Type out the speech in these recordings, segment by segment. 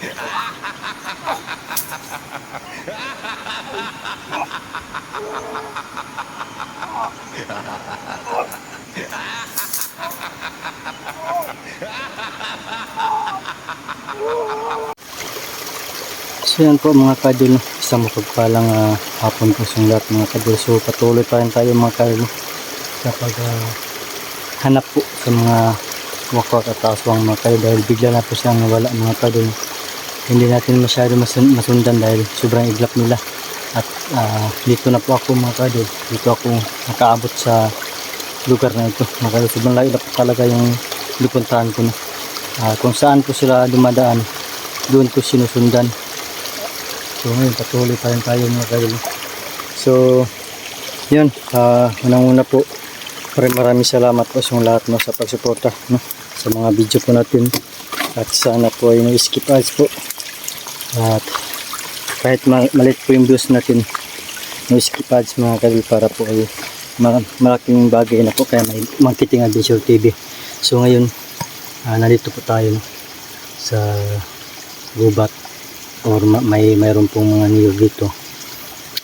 So yan po mga kadol, isang mapagpalang ah, hapon po sa lahat mga kadol. So patuloy pa rin tayo mga kadol kapag ah, hanap po sa mga wakwak at aswang mga kadol dahil bigla na po siyang nawala mga kadol. Hindi natin masyado masun- masundan dahil sobrang iglap nila. At ah, dito na po ako mga kadol. Dito ako nakaabot sa lugar na ito. Mga kadol, sobrang po talaga yung lipuntahan ko na. Ah, kung saan po sila dumadaan, doon ko sinusundan. So ngayon patuloy pa rin tayo mga kailo. So yun, uh, unang-una po maraming maraming salamat po sa lahat no, sa pagsuporta no, sa mga video po natin at sana po ay no-skip ads po at kahit ma malit po yung views natin no-skip ads mga kailo para po ay ma- malaking bagay na po kaya may marketing adventure TV so ngayon ah, nandito po tayo sa gubat or ma- may mayroon pong mga niyog dito.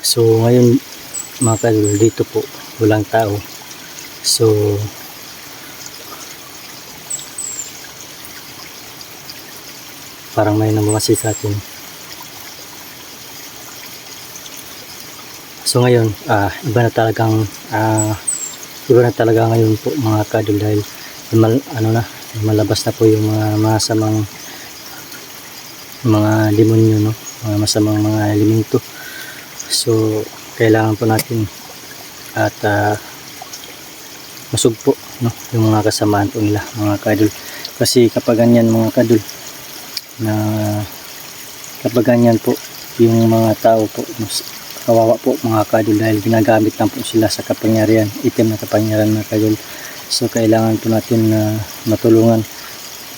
So ngayon mga kalul dito po walang tao. So parang may namamasi sa atin. So ngayon, ah, iba na talagang ah, iba na talaga ngayon po mga kadul dahil mal, ano na, malabas na po yung mga masamang mga demonyo no? Mga masamang mga elemento. So kailangan po natin at uh, masugpo no? Yung mga kasamaan po nila mga kadol kasi kapag ganyan mga kadol na kapag ganyan po yung mga tao po mas kawawa po mga kadol dahil ginagamit lang po sila sa kapangyarihan itim na kapangyarihan mga kadol so kailangan po natin na matulungan.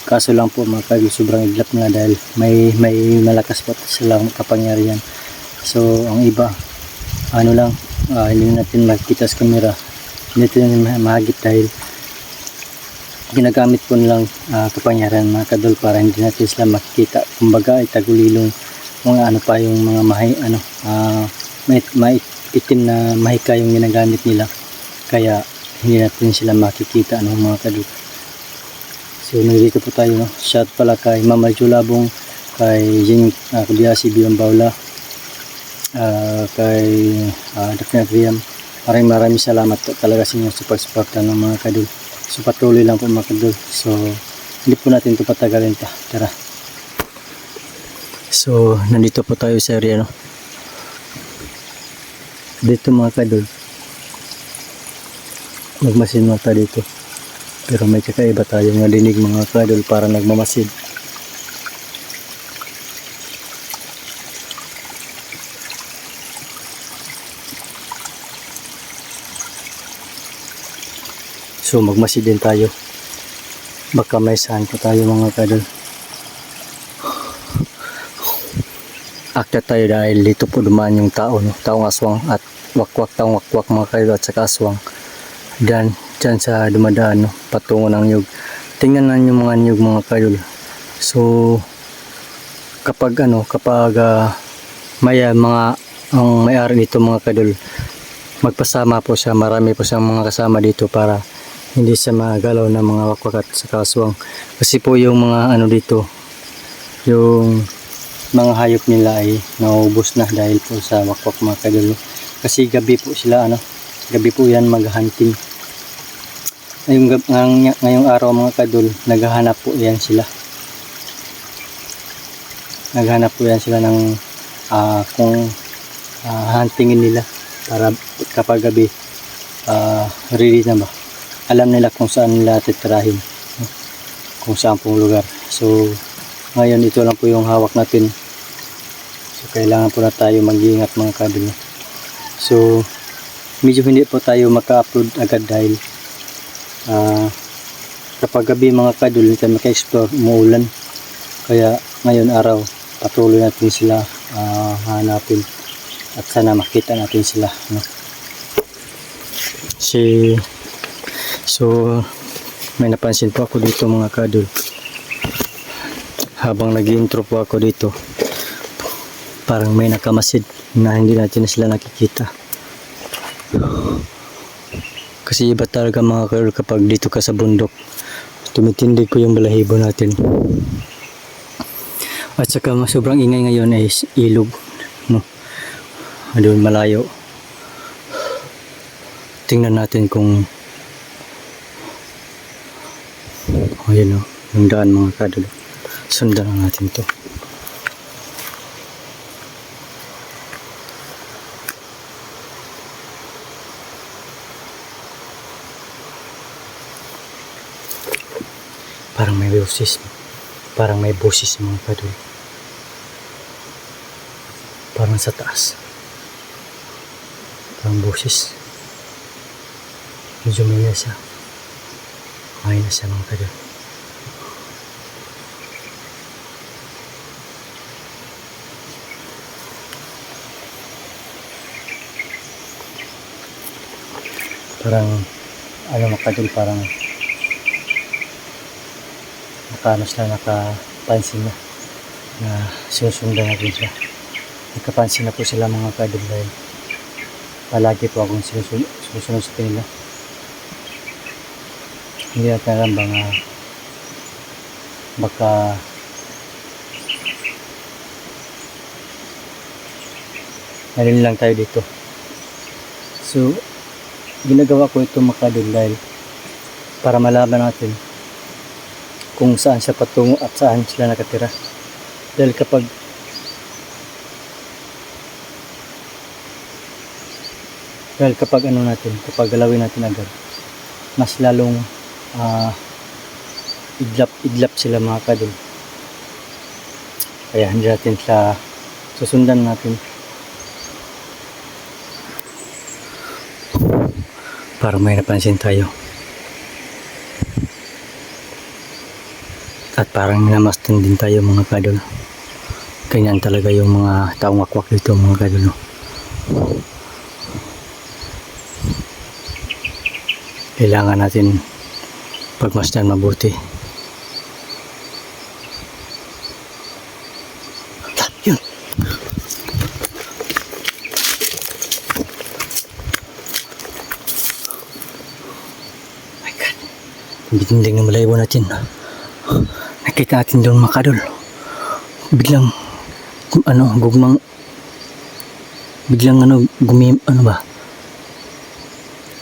Kaso lang po mga kagyo sobrang iglap nga dahil may may malakas po silang kapangyarihan. So ang iba ano lang ah, hindi natin makikita sa camera. Hindi natin mahagip dahil ginagamit po nilang ah, kapangyarihan mga kadol para hindi natin sila makikita. Kumbaga ay tagulilong mga ano pa yung mga mahay ano may, may itim na mahika yung ginagamit nila kaya hindi natin sila makikita ano mga kadol So nandito po tayo no. Shout pala kay Mama Julabong, kay Jing uh, Kubiasi Bilang Baula, uh, kay uh, Dr. Adriam. Maraming maraming salamat po talaga sa inyo sa pagsuporta ng mga kadul. So patuloy lang po mga kadul. So hindi po natin ito patagalin pa. Tara. So nandito po tayo sa area no. Dito mga kadul. Magmasin mo tayo dito. Pero may kakaiba tayong nadinig mga kadol para nagmamasid. So magmasid din tayo. Baka may saan pa tayo mga kadol. Akta tayo dahil dito po dumaan yung tao, no? taong aswang at wakwak taong wakwak mga kadol at saka aswang. Dan dyan sa dumadaan no, patungo ng nyug tingnan na yung mga nyug mga kayol so kapag ano kapag ah, may ah, mga ang may-ari nito mga kadol magpasama po siya marami po siyang mga kasama dito para hindi siya magalaw ng mga wakwak at sa kaswang kasi po yung mga ano dito yung mga hayop nila ay naubos na dahil po sa wakwak mga kadol no. kasi gabi po sila ano gabi po yan maghunting ngayong, ngayong, ngayong araw mga kadol naghahanap po yan sila. Naghahanap po yan sila ng ah, kung ah, huntingin nila para kapag gabi ah, ready na ba. Alam nila kung saan nila titirahin kung saan pong lugar. So ngayon ito lang po yung hawak natin kailangan po na tayo mag-iingat mga no? so medyo hindi po tayo maka-upload agad dahil Ah, kapag gabi mga kadol hindi tayo maka-explore umuulan kaya ngayon araw patuloy natin sila ah, hanapin at sana makita natin sila no? si so may napansin po ako dito mga kadol habang nag intro po ako dito parang may nakamasid na hindi natin na sila nakikita. Kasi iba talaga mga kaidol kapag dito ka sa bundok. Tumitindig ko yung balahibo natin. At saka sobrang ingay ngayon ay ilog no? Doon malayo. Tingnan natin kung oh yun o yung daan mga kadol sundan na natin to parang may boses. Parang may boses mga kadol parang sa taas. Parang boses. Medyo may na siya. May na siya mga kadol parang ano mga kadol parang nakaano sila nakapansin na na sinusundan natin siya nakapansin na po sila mga kadol dahil palagi po akong sinusunod, sinusunod sa kanila hindi natin alam ba nga baka Nalin lang tayo dito. So, ginagawa ko ito mga kadol dahil para malaman natin kung saan siya patungo at saan sila nakatira. Dahil kapag dahil kapag ano natin, kapag galawin natin agad, mas lalong ah, idlap, idlap sila mga kadol. Kaya hindi natin siya susundan natin. Para may napansin tayo. At parang minamastan din tayo mga kadol. Ganyan talaga yung mga taong wakwak dito mga kadol. Kailangan natin pagmasdan mabuti. Ah, Yun. my God. Bitinding ng malayo natin. Nakita natin doon mga kadol. Biglang, ano, gugmang, biglang ano, gumim, ano ba?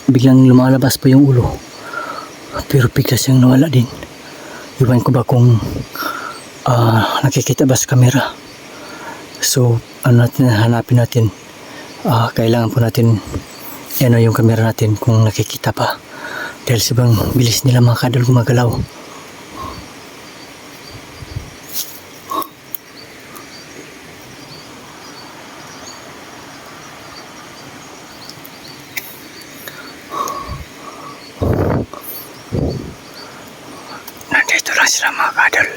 Biglang lumalabas pa yung ulo. Pero bigla siyang nawala din. Iwan ko ba kung ah, nakikita ba sa camera. So, ano natin, hanapin natin. Ah, kailangan po natin ano yung camera natin kung nakikita pa. Dahil sobrang bilis nila mga kadol gumagalaw. Nandito lang sila mga kadol.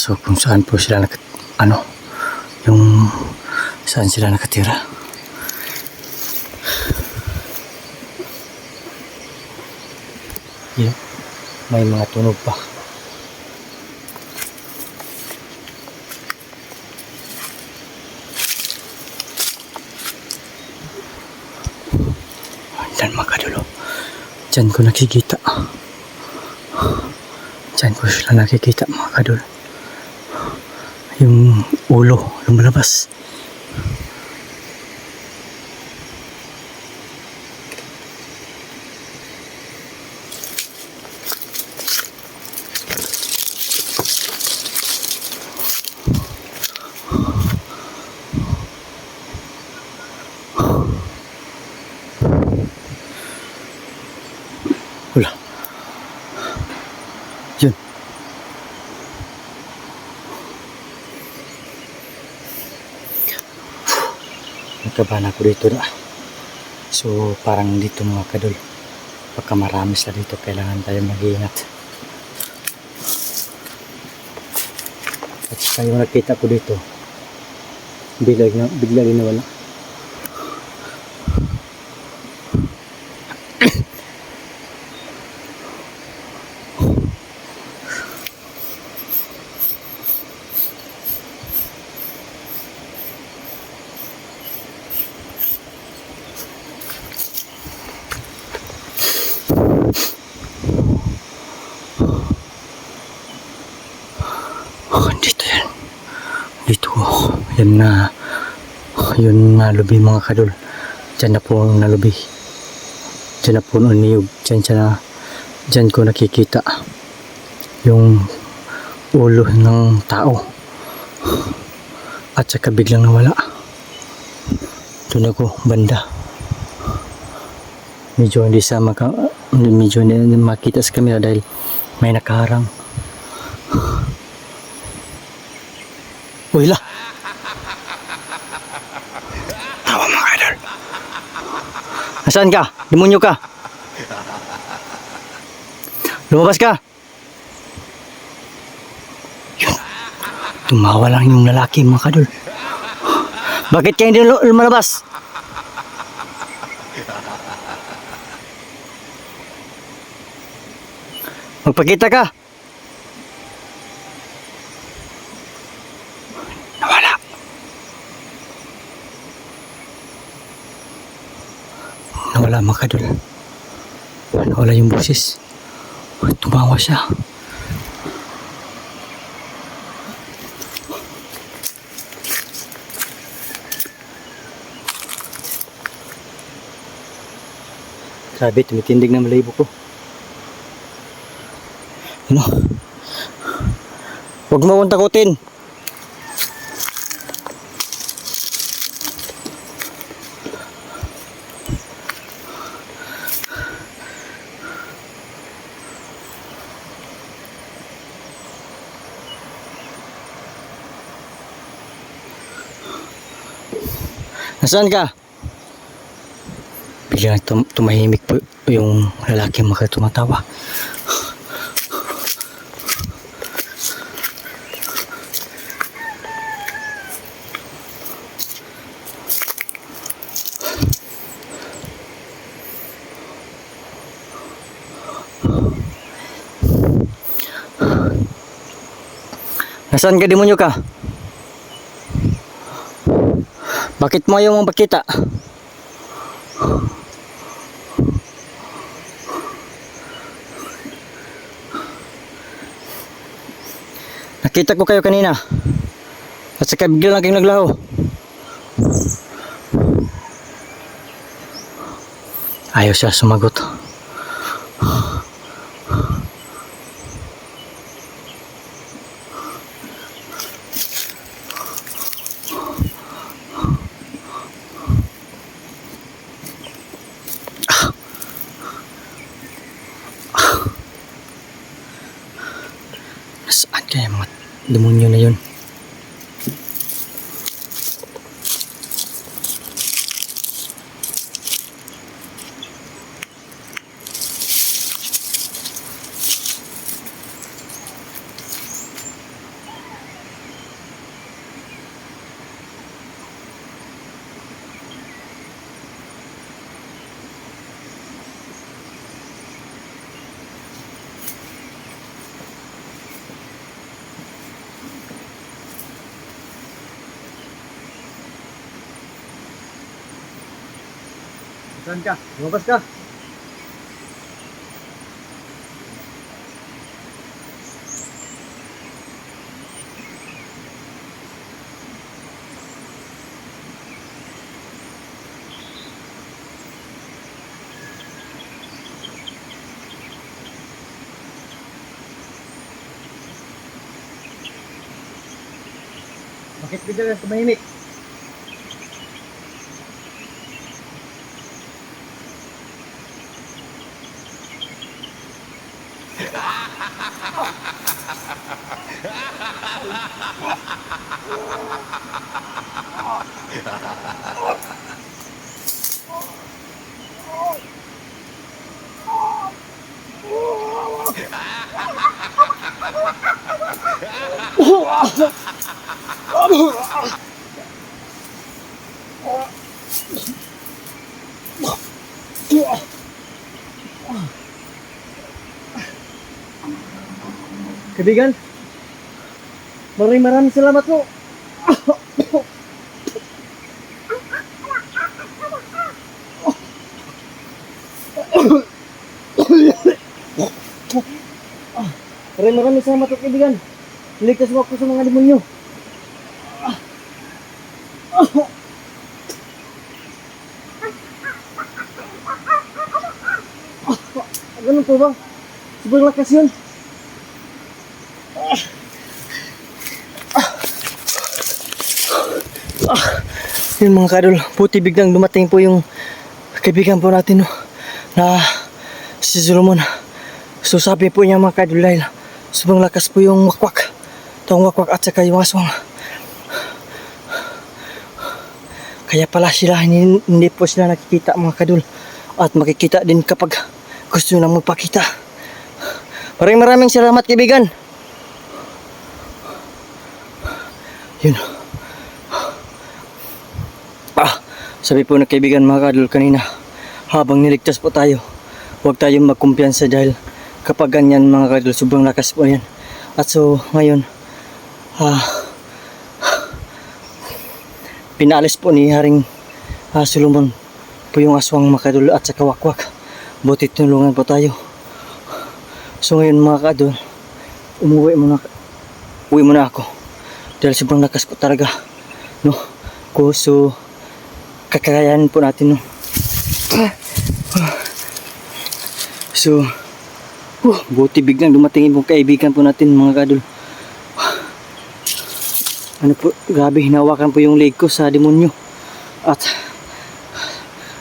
Kaso kung saan po sila nakat... Ano? Yung... Saan sila nakatira? Yun. May mga tunog pa. Dan mga kadulo. Diyan ko nakikita. Diyan ko sila nakikita mga kadul. Ulo lumalabas. Nagkabahan ako dito na. So, parang dito mga kadol. Pagka marami sila dito, kailangan tayo mag-iingat. At yung nakita ko dito, bigla, na, bigla din nawala. Oh, dito yan. Yan na. Yun na lubi mga kadol. Diyan na po ang nalubi. Diyan na po ang niyog. Diyan siya na. Diyan ko nakikita. Yung ulo ng tao. At saka biglang nawala. Doon ako banda. Medyo hindi sa maka, medyo hindi makita sa camera dahil may nakaharang. Uy la! Nasaan ka? Demonyo ka? Lumabas ka? Yun. Tumawa lang yung lalaki mga kadol. Bakit kayo hindi lu- lumalabas? Magpakita ka. Nawala. Nawala mga kadol. Nawala yung boses. Tumawa siya. Sabi, tumitindig na malayibo ko. Ano? Huwag mo akong takutin. Nasaan ka? Biglang tum tumahimik po yung lalaki maka tumatawa. Nasaan ka demonyo ka? Bakit mo ayaw mong pakita? Nakita ko kayo kanina. At saka bigla lang kayong naglaho. Ayaw siya sumagot. Nasaan kaya mga demonyo na yun? Saan ka? Lumabas ka? Bakit bigla tumahimik? Kaibigan, maraming maraming salamat po. Maraming maraming salamat po. Iligtas mo ako sa mga demonyo. Ganun po ba? Lakas yun. Yun mga kadol, puti biglang dumating po yung kaibigan po natin no, na si Solomon. So sabi po niya mga kadol dahil sobrang lakas po yung wakwak. Itong wakwak at saka yung aswang. Kaya pala sila hindi, po sila nakikita mga kadol. At makikita din kapag gusto na magpakita. Maraming maraming salamat kaibigan. Yun. Ah, sabi po ng kaibigan mga kadol kanina, habang niligtas po tayo, huwag tayong magkumpiyansa dahil kapag ganyan mga kadol, sobrang lakas po yan. At so, ngayon, ah, pinalis po ni Haring ah, Solomon po yung aswang mga kadol at sa kawakwak. Buti tinulungan po tayo. So ngayon mga kadol, umuwi muna, uwi muna ako. Dahil sobrang lakas po talaga. No? Ko, so, kakayanin po natin no. So, uh, buti biglang dumating yung kaibigan po natin mga kadol. Ano po, grabe hinawakan po yung leg ko sa demonyo. At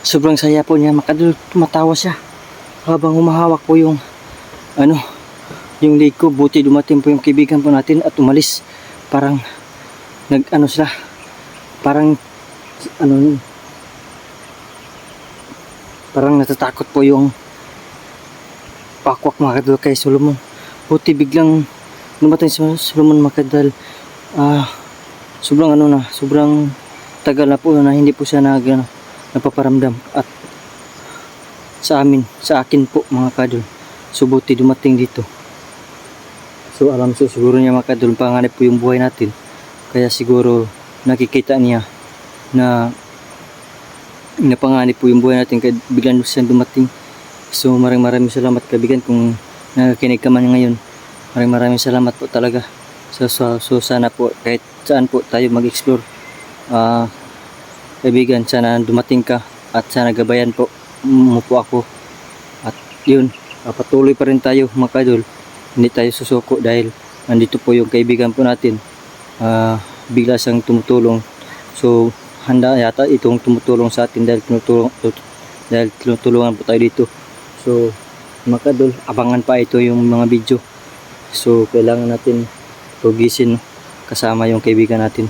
sobrang saya po niya makadul, tumatawa siya. Habang humahawak po yung ano, yung leg ko, buti dumating po yung kaibigan po natin at umalis. Parang nag ano sila, parang ano parang natatakot po yung pakwak makadal kay Solomon. Buti biglang dumating si Solomon makadal. Ah, sobrang ano na, sobrang tagal na po na hindi po siya nag, ano, napaparamdam at sa amin, sa akin po mga kadol. So buti dumating dito. So alam so siguro niya mga kadol, panganib po yung buhay natin. Kaya siguro nakikita niya na napanganib po yung buhay natin kaya biglang siya dumating. So maraming maraming salamat kaibigan kung nakakinig ka man ngayon. Maraming maraming salamat po talaga. So, so, so sana po kahit saan po tayo mag-explore. Ah, kaibigan, sana dumating ka at sana gabayan po mo po ako. At yun, patuloy pa rin tayo mga kadol. Hindi tayo susuko dahil nandito po yung kaibigan po natin. Ah, bigla siyang tumutulong. So, handa yata itong tumutulong sa atin dahil tinutulong dahil tinutulungan po tayo dito. So, mga kadol, abangan pa ito yung mga video. So, kailangan natin tugisin kasama yung kaibigan natin.